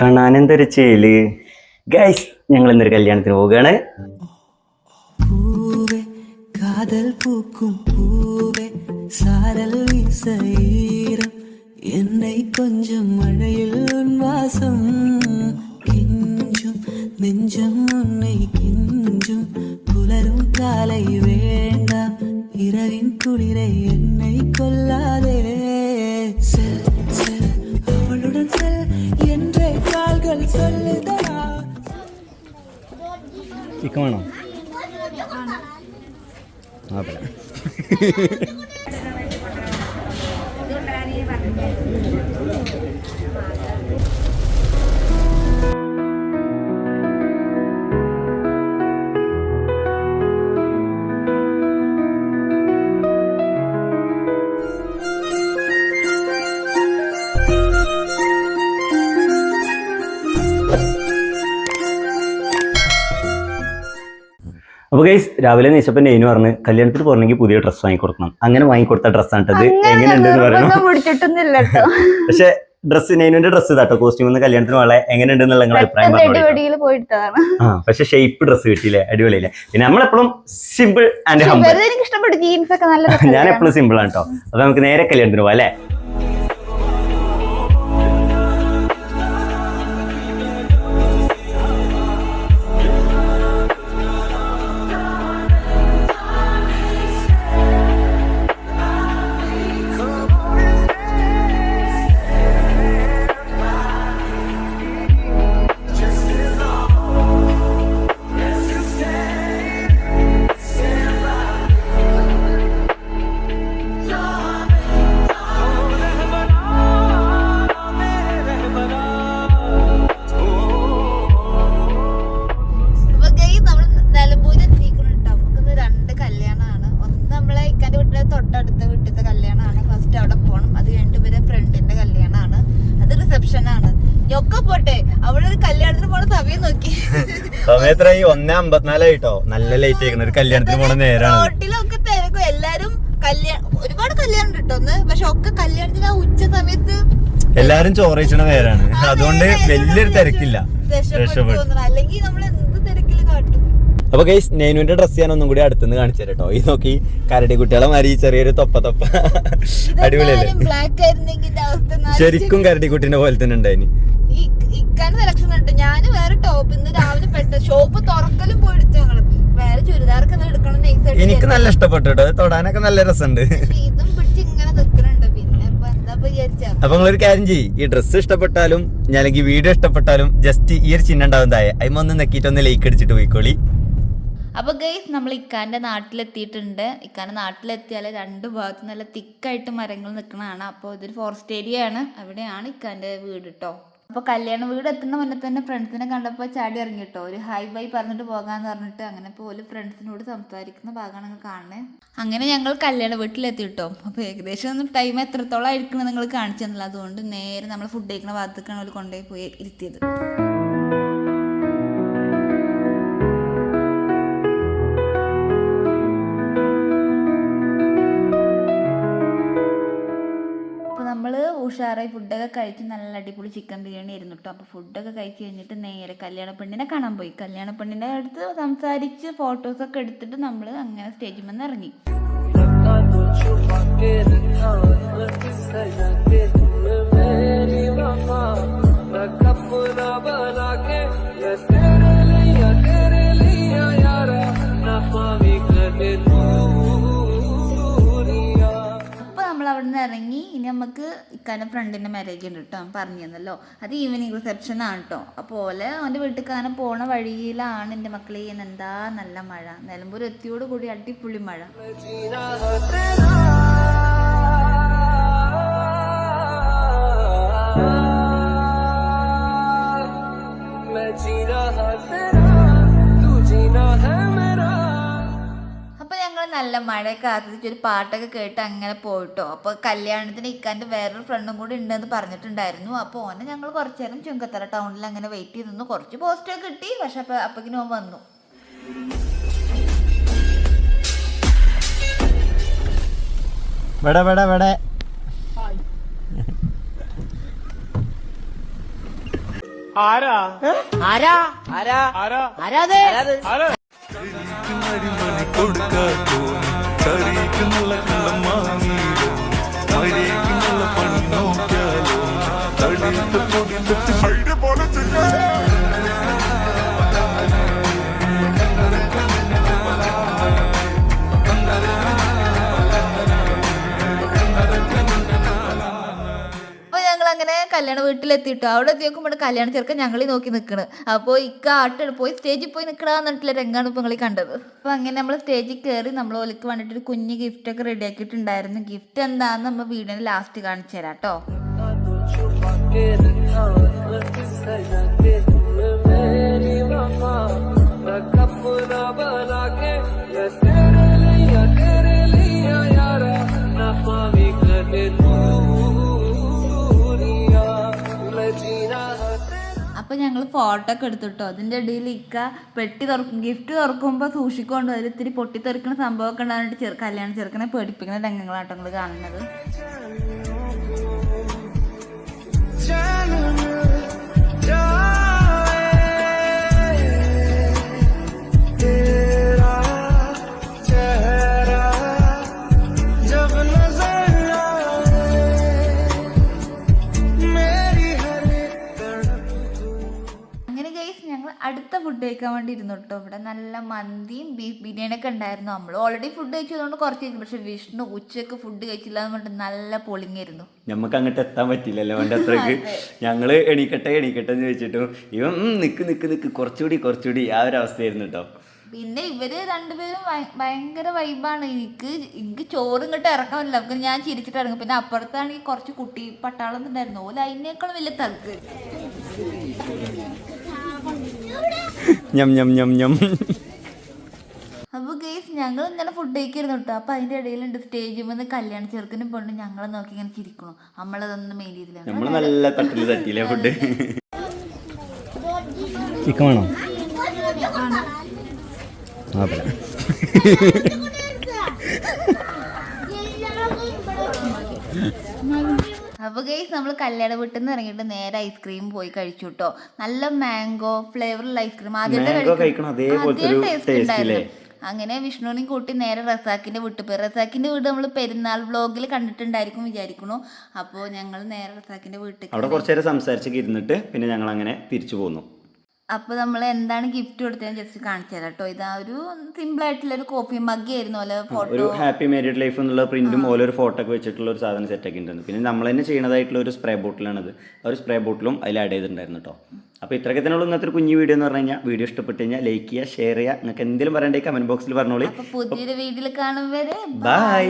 കാണാൻ എന്തൊരു ചേൽ? ഗൈസ് ഞങ്ങൾ ഇന്നൊരു കല്യാണത്തിന് പോവുകയാണ്. കാതൽ പൂക്കും പൂവേ സാരൽ എന്നെ കൊഞ്ചം മഴയിൽ വാസം കെഞ്ചും നെഞ്ചം ഉന്നെ കെഞ്ചും പുലരും കാലൈ വേണ്ട ഇരവിൻ കുളിരെ എന്നെ കൊല്ലാതെ. ചിക്കൻ വേണോ Thank you. അപ്പൊ ഗൈസ് രാവിലെ നീച്ചപ്പോ നെയ്നു പറഞ്ഞ് കല്യാണത്തിന് പോകണമെങ്കിൽ പുതിയ ഡ്രസ്സ് വാങ്ങി കൊടുക്കണം അങ്ങനെ വാങ്ങിക്കൊടുത്ത ഡ്രസ്സാണ് ഇത്. എങ്ങനെയുണ്ടെന്ന് പറയണം? പക്ഷെ ഡ്രസ്സ് നെയ്നുവിന്റെ ഡ്രസ്സ് ഇതാട്ടോ. കോസ്റ്റ്യൂം ഒന്ന് കല്യാണത്തിന് വളരെ എങ്ങനെയുണ്ടെന്നുള്ള നിങ്ങളുടെ അഭിപ്രായം പറഞ്ഞു ആ പക്ഷെ ഷേപ്പ് ഡ്രസ്സ് കിട്ടിയില്ലേ? അടിപൊളിയില്ലേ? പിന്നെ നമ്മളെപ്പോഴും സിമ്പിൾ ആൻഡ് ഹംബിൾ ഞാൻ എപ്പോഴും സിമ്പിൾ ആണ് കേട്ടോ അപ്പൊ നമുക്ക് നേരെ കല്യാണത്തിന് പോവാം അല്ലേ? സമയം ഈ സമയത്രായി ഒന്നേ അമ്പത്തിനാലായിട്ടോ. നല്ല ലൈറ്റ് ആയിരിക്കണം ഒരു കല്യാണത്തിന് പോണ നേരാണ്. റോട്ടിലൊക്കെ തിരക്കും. എല്ലാരും കല്യാണം ഒരുപാട് കല്യാണം കിട്ടുന്നു പക്ഷെ ഒക്കെ കല്യാണത്തിന് ആ ഉച്ച സമയത്ത് എല്ലാരും ചോറയിച്ചണ നേരാണ്. അതുകൊണ്ട് വലിയൊരു തിരക്കില്ല. രക്ഷപ്പെട്ടു അല്ലെങ്കിൽ നമ്മൾ എന്ത് തിരക്കിൽ കാട്ടും. അപ്പൊ ഗൈസ് നെയ്നുവിന്റെ ഡ്രസ് ഞാൻ ഒന്നും കൂടി അടുത്തുനിന്ന് കാണിച്ചു കേട്ടോ ഈ നോക്കി കരടി കുട്ടികളെ മാറി ചെറിയൊരു തൊപ്പ തൊപ്പ. അടിപൊളിയല്ലേ? ശരിക്കും കരടി കുട്ടീനെ പോലെ തന്നെ ഉണ്ടായിന്. ഇക്കാന്റെ സെലക്ഷൻ കണ്ടിട്ട് ഞാൻ വേറെ ടോപ്പ് ഇന്ന് രാവിലെ പെട്ട ഷോപ്പ് തുറക്കലും പോയി എടുത്തു ഞങ്ങൾ. വേറെ ചുരിദാർക്ക് എടുക്കണം എനിക്ക് നല്ല ഇഷ്ടപ്പെട്ടു തൊടാനൊക്കെ നല്ല രസമുണ്ട് ഇതും പിടിച്ച് ഇങ്ങനെ പിന്നെ എന്താ വിചാരിച്ചാ? അപ്പൊ നിങ്ങളൊരു കാര്യം ചെയ്യ്. ഈ ഡ്രസ്സ് ഇഷ്ടപ്പെട്ടാലും അല്ലെങ്കിൽ വീഡിയോ ഇഷ്ടപ്പെട്ടാലും ജസ്റ്റ് ഈ ഒരു ചിഹ്നം ഉണ്ടാവും. തായ അതിമ ഒന്ന് ലൈക്ക് അടിച്ചിട്ട് പോയിക്കോളി. അപ്പോൾ ഗൈസ് നമ്മൾ ഇക്കാന്റെ നാട്ടിലെത്തിയിട്ടുണ്ട്. ഇക്കാന്റെ നാട്ടിലെത്തിയാൽ രണ്ട് ഭാഗത്ത് നല്ല തിക്കായിട്ട് മരങ്ങൾ നിൽക്കണതാണ് അപ്പോൾ ഇതൊരു ഫോറസ്റ്റ് ഏരിയ ആണ്. അവിടെയാണ് ഇക്കാന്റെ വീട് കേട്ടോ അപ്പോൾ കല്യാണ വീട് എത്തുന്ന മുന്നേ തന്നെ ഫ്രണ്ട്സിനെ കണ്ടപ്പോൾ ചാടി ഇറങ്ങി കേട്ടോ ഒരു ഹൈ ബൈ പറഞ്ഞിട്ട് പോകാന്ന് പറഞ്ഞിട്ട് അങ്ങനെ പോലെ ഫ്രണ്ട്സിനോട് സംസാരിക്കുന്ന ഭാഗമാണ് നിങ്ങൾ കാണുന്നത് അങ്ങനെ ഞങ്ങൾ കല്യാണ വീട്ടിലെത്തി കേട്ടോ അപ്പോൾ ഏകദേശം ടൈം എത്രത്തോളം ആയിരിക്കണം നിങ്ങൾ കാണിച്ചു തന്നില്ല. അതുകൊണ്ട് നേരെ നമ്മൾ ഫുഡ് കഴിക്കുന്ന ഭാഗത്തേക്കാണ് അവർ കൊണ്ടുപോയി പോയി ഇരുത്തിയത്. ഉഷാറായി ഫുഡൊക്കെ കഴിച്ച് നല്ല അടിപൊളി ചിക്കൻ ബിരിയാണി ആയിരുന്നു കേട്ടോ അപ്പോൾ ഫുഡൊക്കെ കഴിച്ച് കഴിഞ്ഞിട്ട് നേരെ കല്യാണ പെണ്ണിനെ കാണാൻ പോയി. കല്യാണ പെണ്ണിന്റെ അടുത്ത് സംസാരിച്ച് ഫോട്ടോസൊക്കെ എടുത്തിട്ട് നമ്മൾ അങ്ങനെ സ്റ്റേജിൽ നിന്ന് ഇറങ്ങി. ഫ്രണ്ടിന്റെ ഫ്രണ്ടിന്റെ മാരേജ് ഉണ്ട് കേട്ടോ പറഞ്ഞു തന്നല്ലോ അത് ഈവനിങ് റിസപ്ഷൻ ആണ് കേട്ടോ അപ്പോൾ അവന്റെ അങ്ങനെ പോണ വഴിയിലാണ് എന്റെ മക്കളെ എന്താ നല്ല മഴ. നിലമ്പൂർ എത്തിയോട് കൂടി അടിപൊളി മഴ. അപ്പോൾ നല്ല മഴയൊക്കെ ആസ്വദിച്ച് ഒരു പാട്ടൊക്കെ കേട്ട് അങ്ങനെ പോയിട്ടോ. അപ്പോൾ കല്യാണത്തിന് ഇക്കാന്റെ വേറൊരു ഫ്രണ്ടും കൂടി ഉണ്ടെന്ന് പറഞ്ഞിട്ടുണ്ടായിരുന്നു. അപ്പോൾ ഓനെ ഞങ്ങൾ കുറച്ച് നേരം ചുങ്കത്തറ ടൗണിൽ അങ്ങനെ വെയിറ്റ് ചെയ്ത് നിന്നു. കുറച്ച് പോസ്റ്റൊക്കെ കിട്ടി. പക്ഷെ അപ്പോൾ അപ്പോഴേക്കും ഓൻ വന്നു. ബട ആരാ? ആരാ? ആരാ? ആരാ? ആരാ ആരാ? ആരാത് അടിമണി കൊടുക്കാത്തോ ചറിക്ക് നല്ല കള്ളം വാങ്ങിയില്ലോ മഴയ്ക്ക് നല്ല പണി നോക്കിയാലോ തടിയിട്ട് പൊടി തൊട്ട് പോലെ അപ്പോൾ കല്യാണ വീട്ടിലെത്തിയിട്ടു അവിടെ എത്തി നോക്കുമ്പോൾ കല്യാണ ചെറുക്കൻ ഞങ്ങൾ നോക്കി നിൽക്കണ് അപ്പോൾ ഇക്ക ആട്ട് പോയി സ്റ്റേജിൽ പോയി നിൽക്കണമെന്നിട്ടുള്ള രംഗമാണ് ഇപ്പോൾ നിങ്ങൾ കണ്ടത് അപ്പോൾ അങ്ങനെ നമ്മൾ സ്റ്റേജിൽ കയറി നമ്മൾ ഒലിക്ക് വേണ്ടിയിട്ട് ഒരു കുഞ്ഞ് ഗിഫ്റ്റ് ഒക്കെ റെഡി ആക്കിയിട്ടുണ്ടായിരുന്നു ഗിഫ്റ്റ് എന്താണെന്ന് നമ്മൾ വീടിന് ലാസ്റ്റ് കാണിച്ചു തരാം കേട്ടോ ഫോട്ടോ ഒക്കെ എടുത്തിട്ടോ. അതിന്റെ ഇടയിൽ ഇക്ക പെട്ടി തുറക്കും. ഗിഫ്റ്റ് തുറക്കുമ്പോൾ സൂക്ഷിക്കൊണ്ട് അതിൽ ഇത്തിരി പൊട്ടിത്തെറിക്കുന്ന സംഭവമൊക്കെ ഉണ്ടായിട്ട് ചെറു കല്യാണ ചെറുക്കനെ പേടിപ്പിക്കുന്ന രംഗങ്ങളാട്ടോ നിങ്ങൾ കാണുന്നത്. ഞങ്ങൾ ഫുഡ് കഴിക്കാൻ വേണ്ടി ഇരുന്നു കേട്ടോ ഇവിടെ നല്ല മന്തിയും ബീഫ് ബിരിയാണി ഒക്കെ ഉണ്ടായിരുന്നു. നമ്മൾ ഓൾറെഡി ഫുഡ് കഴിച്ചതുകൊണ്ട് കുറച്ച് കഴിച്ചു പക്ഷെ വിഷ്ണു ഉച്ചയ്ക്ക് ഫുഡ് കഴിച്ചില്ല എന്ന് പറഞ്ഞിട്ട് നല്ല പൊളിങ്ങായിരുന്നു നമുക്ക് അങ്ങോട്ട് എത്താൻ പറ്റില്ലല്ലോ അവന്റെ അത്രയ്ക്ക് ഞങ്ങൾ എണീക്കട്ടെ എണീക്കട്ടെ എന്ന് ചോദിച്ചിട്ടും ഇവൻ നിക്ക് നിക്ക് നിക്ക് കുറച്ചുകൂടി കുറച്ചുകൂടി ആ ഒരു അവസ്ഥയായിരുന്നു കേട്ടോ പിന്നെ ഇവർ രണ്ടുപേരും ഭയ- ഭയങ്കര വൈബാണ് എനിക്ക് എനിക്ക് ചോറ് ഇങ്ങോട്ട് പറ്റില്ല അപ്പം ഞാൻ ചിരിച്ചിട്ട് ഇറങ്ങും. പിന്നെ അപ്പുറത്താണെങ്കിൽ കുറച്ച് കുട്ടി പട്ടാളം ഉണ്ടായിരുന്നു. ഓല അതിനേക്കാളും വലിയ തഗ് ഞം ഞം ഞം ഞം. അപ്പോൾ ഗേസ് ഞങ്ങൾ ഇങ്ങനെ ഫുഡ് കഴിക്കായിരുന്നു കേട്ടോ അപ്പോൾ അതിന്റെ ഇടയിലുണ്ട് സ്റ്റേജിൽ വന്ന് കല്യാണ ചെറുക്കനും പെണ്ണും ഞങ്ങളെ നോക്കി ഇങ്ങനെ ചിരിക്കണം നമ്മളതൊന്നും മെയിൻ ചെയ്തില്ല നമ്മൾ നല്ല തട്ടിൽ തട്ടിയില്ലേ ഫുഡ് ചിക്കൻ വേണോ? ആ അപ്പോൾ ഗൈസ് നമ്മൾ കല്യാണ വീട്ടിൽ നിന്ന് ഇറങ്ങിയിട്ട് നേരെ ഐസ്ക്രീം പോയി കഴിച്ചു കേട്ടോ നല്ല മാംഗോ ഫ്ലേവറുള്ള ഐസ്ക്രീം Mango കഴിക്കണം ഒരു ടേസ്റ്റ് ഉണ്ടായിരുന്നു അങ്ങനെ വിഷ്ണുവിനെയും കൂട്ടി നേരെ റസാക്കിന്റെ വീട്ടിൽ പോയി. റസാക്കിന്റെ വീട് നമ്മൾ പെരുന്നാൾ വ്ളോഗിൽ കണ്ടിട്ടുണ്ടായിരിക്കും വിചാരിക്കുന്നു. അപ്പോൾ ഞങ്ങൾ നേരെ റസാക്കിന്റെ വീട്ടിൽ അവിടെ കുറച്ചു നേരം സംസാരിച്ചൊക്കെ ഇരുന്നിട്ട് പിന്നെ ഞങ്ങൾ അങ്ങനെ തിരിച്ചു പോന്നു. അപ്പോൾ നമ്മൾ എന്താണ് ഗിഫ്റ്റ് കൊടുത്തതെന്ന് ജസ്റ്റ് കാണിച്ചു തരാം കേട്ടോ ഇതാ ഒരു സിമ്പിൾ ആയിട്ടുള്ള ഒരു കോഫി മഗ് ആയിരുന്നു. അല്ലെ ഒരു ഹാപ്പി മാരീഡ് ലൈഫ് എന്നുള്ള പ്രിന്റും ഓരോ ഒരു ഫോട്ടോ ഒക്കെ വെച്ചിട്ടുള്ള ഒരു സാധനം സെറ്റ് ആക്കി ഉണ്ടായിരുന്നു പിന്നെ നമ്മൾ തന്നെ ചെയ്യണതായിട്ടുള്ള ഒരു സ്പ്രേ ബോട്ടിലാണത് ആ ഒരു സ്പ്രേ ബോട്ടിലും അതിൽ ആഡ് ചെയ്തിട്ടുണ്ടായിരുന്നു കേട്ടോ അപ്പോൾ ഇത്രയൊക്കെ തന്നെയുള്ള ഇന്നത്തെ ഒരു കുഞ്ഞു വീഡിയോ എന്ന് പറഞ്ഞു കഴിഞ്ഞാൽ. വീഡിയോ ഇഷ്ടപ്പെട്ട് കഴിഞ്ഞാൽ ലൈക്ക് ചെയ്യുക ഷെയർ ചെയ്യുക. നിങ്ങൾക്ക് എന്തെങ്കിലും പറയണ്ടെങ്കിൽ കമന്റ് ബോക്സിൽ പറഞ്ഞോളൂ. പുതിയൊരു വീഡിയോയിൽ കാണും വരെ. ബൈ